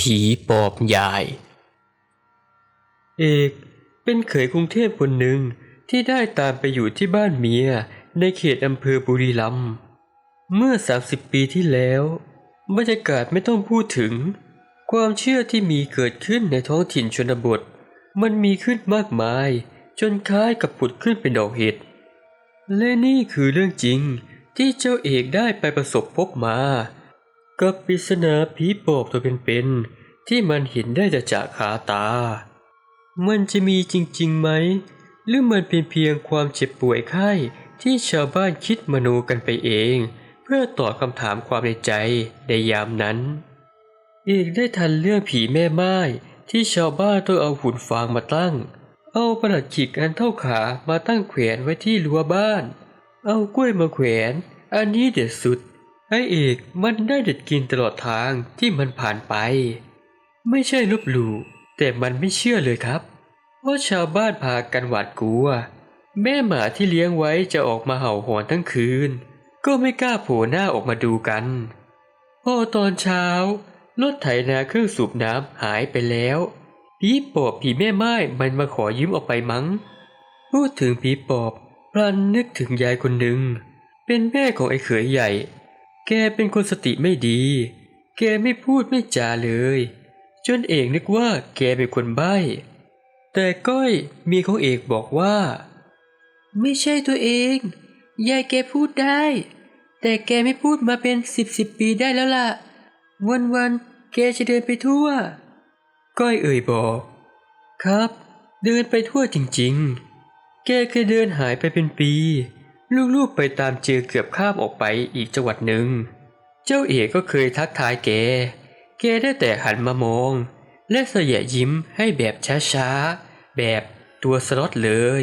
ผีปอบยาย เอกเป็นเขยกรุงเทพคนหนึ่งที่ได้ตามไปอยู่ที่บ้านเมียในเขตอำเภอบุรีรัมย์เมื่อ 30 ปีที่แล้วบรรยากาศไม่ต้องพูดถึง ความเชื่อที่มีเกิดขึ้นในท้องถิ่นชนบท มันมีขึ้นมากมาย จนคล้ายกับผุดขึ้นเป็นดอกเห็ดและนี่คือเรื่องจริงที่เจ้าเอกได้ไปประสบพบมา กับปริศนาผีปอบตัวเป็นๆ ที่มันเห็นได้จะจากขาตา มันจะมีจริงๆไหม หรือมันเป็นเพียงความเจ็บป่วยไข้ที่ชาวบ้านคิดมโนกันไปเอง เพื่อตอบคำถามความในใจในยามนั้น เอกได้ทันเรื่องผีแม่ไม้ที่ชาวบ้านต้องเอาหุ่นฟางมาตั้ง เอาประหลัดขิกอันเท่าขามาตั้งแขวนไว้ที่รั้วบ้าน เอากล้วยมาแขวน อันนี้เด็ดสุด ไอเอกมันได้เด็ดกินตลอดทางที่มันผ่านไป ไม่ใช่ลบหลู่แต่มันไม่เชื่อเลยครับ เพราะชาวบ้านพากันหวาดกลัว แม่หมาที่เลี้ยงไว้จะออกมาเห่าหอนทั้งคืน ก็ไม่กล้าโผล่หน้าออกมาดูกันพอตอนเช้ารถไถนาเครื่องสูบน้ำหายไปแล้วผีปอบผีแม่ไม้มันมาขอยืมออกไปมั้ง พูดถึงผีปอบพลันนึกถึงยายคนหนึ่ง เป็นแม่ของไอ้เขยใหญ่ แกเป็นคนสติไม่ดี แกไม่พูดไม่จาเลย จนเอกนึกว่าแกเป็นคนใบ้ แต่ก้อยมีของเอกบอกว่า ไม่ใช่ตัวเอง ยายแกพูดได้ แต่แกไม่พูดมาเป็นสิบสิบปีได้แล้วล่ะ วันวันแกจะเดินไปทั่ว ก้อยเอ่ยบอก ครับ เดินไปทั่วจริงๆ แกเคยเดินหายไปเป็นปี ลูกๆไปตามเจอเกือบข้ามออกไปอีกจังหวัดหนึ่ง เจ้าเอกก็เคยทักทายแก แกได้แต่หันมามอง และเสยยิ้มให้แบบช้าๆ แบบตัวสลอตเลย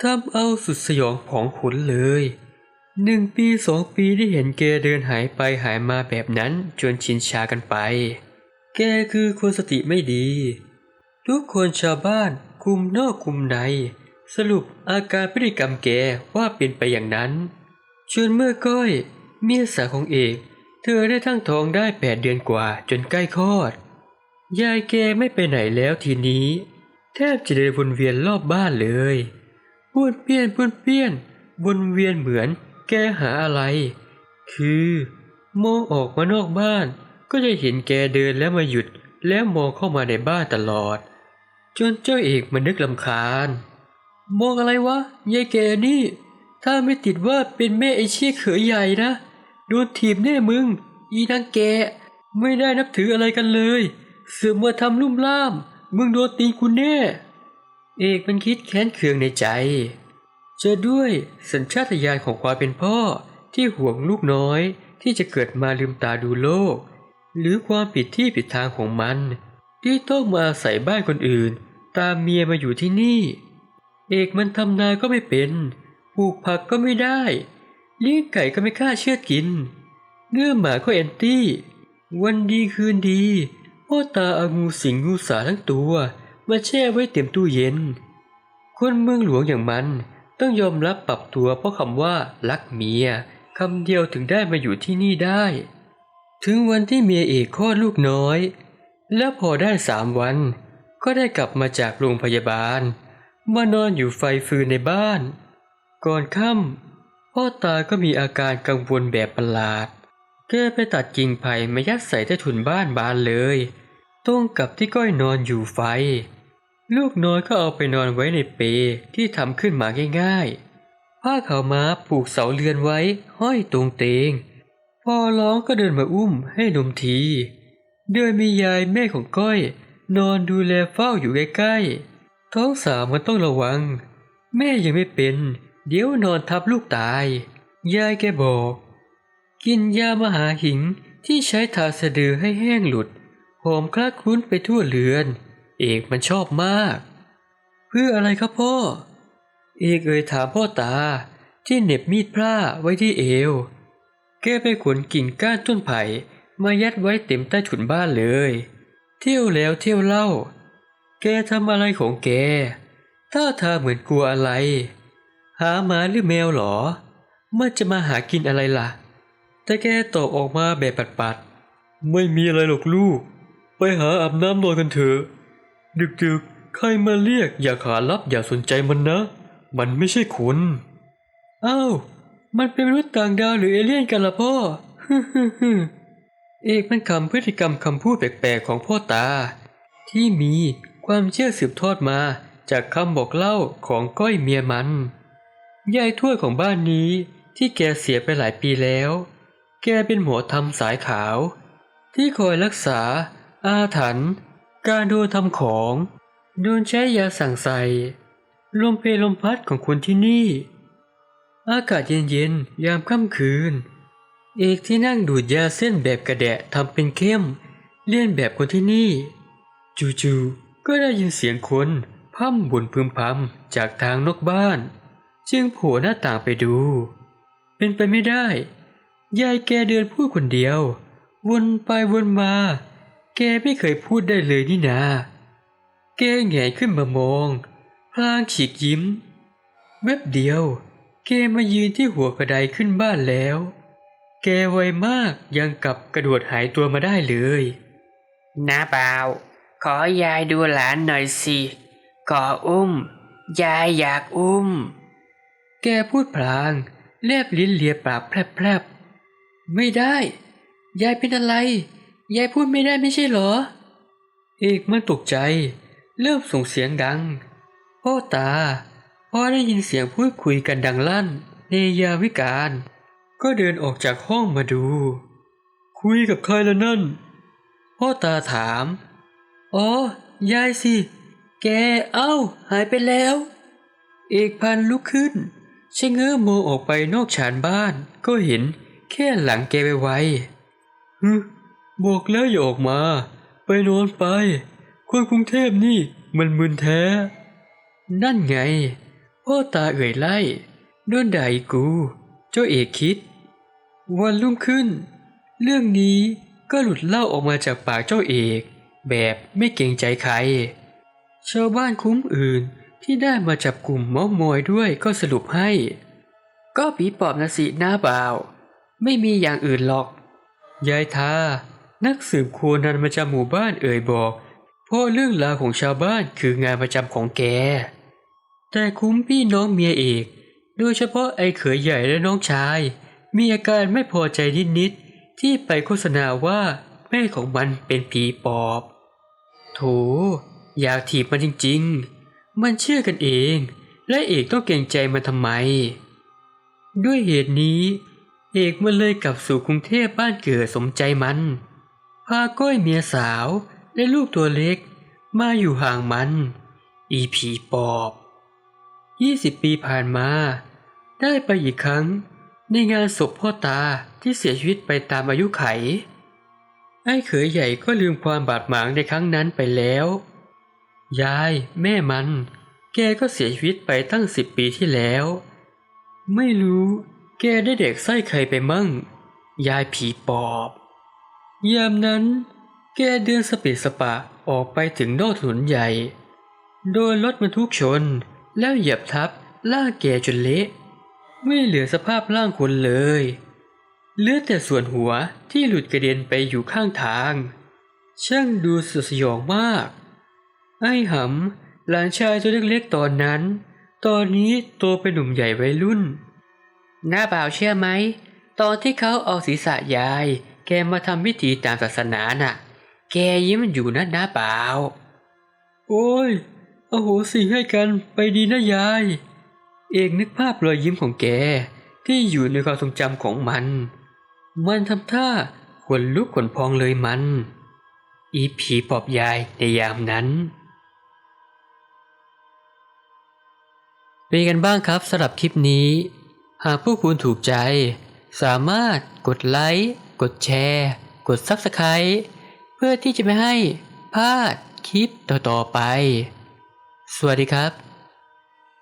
ทำเอาสุดสยองผองขนเลยหนึ่งปีสองปีที่เห็นแกเดินหายไปหายมาแบบนั้นจนชินชากันไป แกคือคนสติไม่ดี ทุกคนชาวบ้านคุมนอกคุมใน สรุปอาการพฤติกรรมแกว่าเป็นไปอย่างนั้นจนเมื่อก้อย เมียสาวของเอก เธอได้ทั้งท้องได้แปดเดือนกว่าจนใกล้คลอด ยายแกไม่ไปไหนแล้วทีนี้ แทบจะเดินวนเวียนรอบบ้านเลยป้วนเปี้ยนป้วนเปี้ยนวนเวียนเหมือนแกหาอะไร คือมองออกมานอกบ้าน ก็จะเห็นแกเดินแล้วมาหยุดแล้วมองเข้ามาในบ้านตลอด จนเจ้าเอกมันนึกลำคาญ มองอะไรวะยายแกนี่ ถ้าไม่ติดว่าเป็นแม่ไอเชี่ยเขยใหญ่นะ โดนถีบแน่มึง อีนางแกไม่ได้นับถืออะไรกันเลย เสือมาทำลุ่มล่าม มึงโดนตีกูแน่ เอกมันคิดแค้นเคืองในใจ จะด้วยสัญชาตญาณของความเป็นพ่อที่ห่วงลูกน้อยที่จะเกิดมาลืมตาดูโลก หรือความผิดที่ผิดทางของมัน ที่ต้องมาอาศัยบ้านคนอื่น ตามเมียมาอยู่ที่นี่ เอกมันทำนาก็ไม่เป็นปลูกผักก็ไม่ได้ เลี้ยงไก่ก็ไม่กล้าเชือดกินเนื้อหมาก็แอนตี้ วันดีคืนดี พ่อตาเอางูสิงงูสาทั้งตัว มาแช่ไว้เต็มตู้เย็น คนเมืองหลวงอย่างมันต้องยอมรับปรับตัวเพราะคำว่ารักเมียคำเดียวถึงได้มาอยู่ที่นี่ได้ ถึงวันที่เมียเอกคลอดลูกน้อย แล้วพอได้สามวัน ก็ได้กลับมาจากโรงพยาบาล มานอนอยู่ไฟฟืนในบ้าน ก่อนค่ำ พ่อตาก็มีอาการกังวลแบบประหลาด แกไปตัดกิ่งไผ่มายัดใส่ใต้ถุนบ้านบานเลยตรงกับที่ก้อยนอนอยู่ไฟ ลูกน้อยก็เอาไปนอนไว้ในเปที่ทำขึ้นมาง่ายๆ ผ้าขาวม้าผูกเสาเรือนไว้ห้อยตรงเตง พอร้องก็เดินมาอุ้มให้นมที โดยมียายแม่ของก้อย นอนดูแลเฝ้าอยู่ใกล้ๆ ท้องสาวมันต้องระวัง แม่ยังไม่เป็น เดี๋ยวนอนทับลูกตาย ยายแกบอก กินยามหาหิงที่ใช้ทาสะดือให้แห้งหลุด หอมคลาคลุ้นไปทั่วเรือน เอกมันชอบมาก เพื่ออะไรครับพ่อ เอกเอ่ยถามพ่อตาที่เหน็บมีดพร่าไว้ที่เอว แกไปขนกิ่งก้านต้นไผ่มายัดไว้เต็มใต้ถุนบ้านเลย เที่ยวแล้วเที่ยวเล่า แกทำอะไรของแก ถ้าทาเหมือนกลัวอะไร หาหมาหรือแมวหรอ มันจะมาหากินอะไรล่ะ แต่แกตอบออกมาแบบปัดๆ ไม่มีอะไรหรอกลูก ไปหาอาบน้ำนอนกันเถอะ ดึกๆ ใครมาเรียกอย่าขารับอย่าสนใจมันนะ มันไม่ใช่คนอ้าว มันเป็นมนุษย์ต่างดาวหรือเอเลี่ยนกันล่ะพ่อเอกมันคำพฤติกรรมคำพูดแปลกๆของพ่อตา ที่มีความเชื่อสืบทอดมาจากคำบอกเล่าของก้อยเมียมัน ยายทวดของบ้านนี้ที่แกเสียไปหลายปีแล้ว แกเป็นหมอทำสายขาว ที่คอยรักษา อาถรรพ์การโดนทำของ โดนใช้ยาสั่งใส่ลมเพลลมพัดของคนที่นี่ อากาศเย็นๆยามค่ำคืน เอกที่นั่งดูดยาเส้นแบบกระแดะทำเป็นเข้ม เลียนแบบคนที่นี่ จู่ๆก็ได้ยินเสียงคนพั่มบุญพึมพำจากทางนอกบ้าน จึงโผล่หน้าต่างไปดู เป็นไปไม่ได้ ยายแกเดินพูดคนเดียว วนไปวนมา แกไม่เคยพูดได้เลยนี่นา แกแหงนขึ้นมามอง พลางฉีกยิ้ม แวบเดียว แกมายืนที่หัวกระไดขึ้นบ้านแล้ว แกไวมากยังกับกระโดดหายตัวมาได้เลยน้าเปล่าขอยายดูหลานหน่อยสิ ขออุ้ม ยายอยากอุ้ม แกพูดพลางแลบลิ้นเลียปากแพรบๆไม่ได้ ยายเป็นอะไร ยายพูดไม่ได้ไม่ใช่เหรอ เอกมันตกใจ เริ่มส่งเสียงดัง พ่อตา พ่อได้ยินเสียงพูดคุยกันดังลั่นในยาวิการ ก็เดินออกจากห้องมาดู คุยกับใครละนั่น พ่อตาถาม อ๋อ ยายสิ แก เอ้า หายไปแล้ว เอกพันลุกขึ้น ชะเงื้อมองออกไปนอกชานบ้าน ก็เห็นแค่หลังแกไปไวฮึบอกแล้วอย่าออกมา ไปนอนไป คนกรุงเทพนี่มันมึนแท้ นั่นไง พ่อตาเอ่ยไล่โดนด่าอีกกูเจ้าเอกคิด วันรุ่งขึ้น เรื่องนี้ก็หลุดเล่าออกมาจากปากเจ้าเอก แบบไม่เกรงใจใคร ชาวบ้านคุ้มอื่น ที่ได้มาจับกลุ่มเมอมอยด้วยก็สรุปให้ ก็ผีปอบนะสิหน้าเปล่าว ไม่มีอย่างอื่นหรอก ยายทา นักสืบโคนันมาจากหมู่บ้านเอ่ยบอกพราะเรื่องราวของชาวบ้านคืองานประจำของแก แต่คุ้มพี่น้องเมียเอกโดยเฉพาะไอ้เขยใหญ่และน้องชาย มีอาการไม่พอใจนิดๆที่ไปโฆษณาว่าแม่ของมันเป็นผีปอบ โถอยากถีบมันจริงๆ มันเชื่อกันเอง และเอกต้องเกรงใจมันทำไม ด้วยเหตุนี้ เอกมันเลยกลับสู่กรุงเทพบ้านเกิดสมใจมัน พาก้อยเมียสาวและลูกตัวเล็กมาอยู่ห่างมัน อีผีปอบยี่สิบปีผ่านมา ได้ไปอีกครั้ง ในงานศพพ่อตาที่เสียชีวิตไปตามอายุไข ไอ้เขยใหญ่ก็ลืมความบาดหมางในครั้งนั้นไปแล้ว ยายแม่มัน แกก็เสียชีวิตไปตั้งสิบปีที่แล้ว ไม่รู้ แกได้เด็กไส้ใครไปมั่ง ยายผีปอบยามนั้น แกเดินสเปะสปะออกไปถึงนอกถนนใหญ่ โดนรถบรรทุกชน แล้วเหยียบทับล่าแกจนเละ ไม่เหลือสภาพร่างคนเลยเหลือแต่ส่วนหัวที่หลุดกระเด็นไปอยู่ข้างทาง ช่างดูสุดสยองมาก ไอ้หำ หลานชายตัวเล็กๆตอนนั้น ตอนนี้โตเป็นหนุ่มใหญ่วัยรุ่น หน้าเปล่าเชื่อไหม ตอนที่เขาเอาศีรษะยาย แกมาทำพิธีตามศาสนาน่ะ แกยิ้มอยู่นะหน้าเปล่าโอ้ยโอ้โหสิให้กันไปดีนะยาย เอกนึกภาพรอยยิ้มของแกที่อยู่ในความทรงจำของมัน มันทำท่าขนลุกขนพองเลยมัน อีผีปอบยายในยามนั้น เป็นกันบ้างครับสำหรับคลิปนี้ หากผู้คุณถูกใจ สามารถกดไลค์กดแชร์ กด Subscribe เพื่อที่จะไม่ให้พลาดคลิปต่อๆไป สวัสดีครับ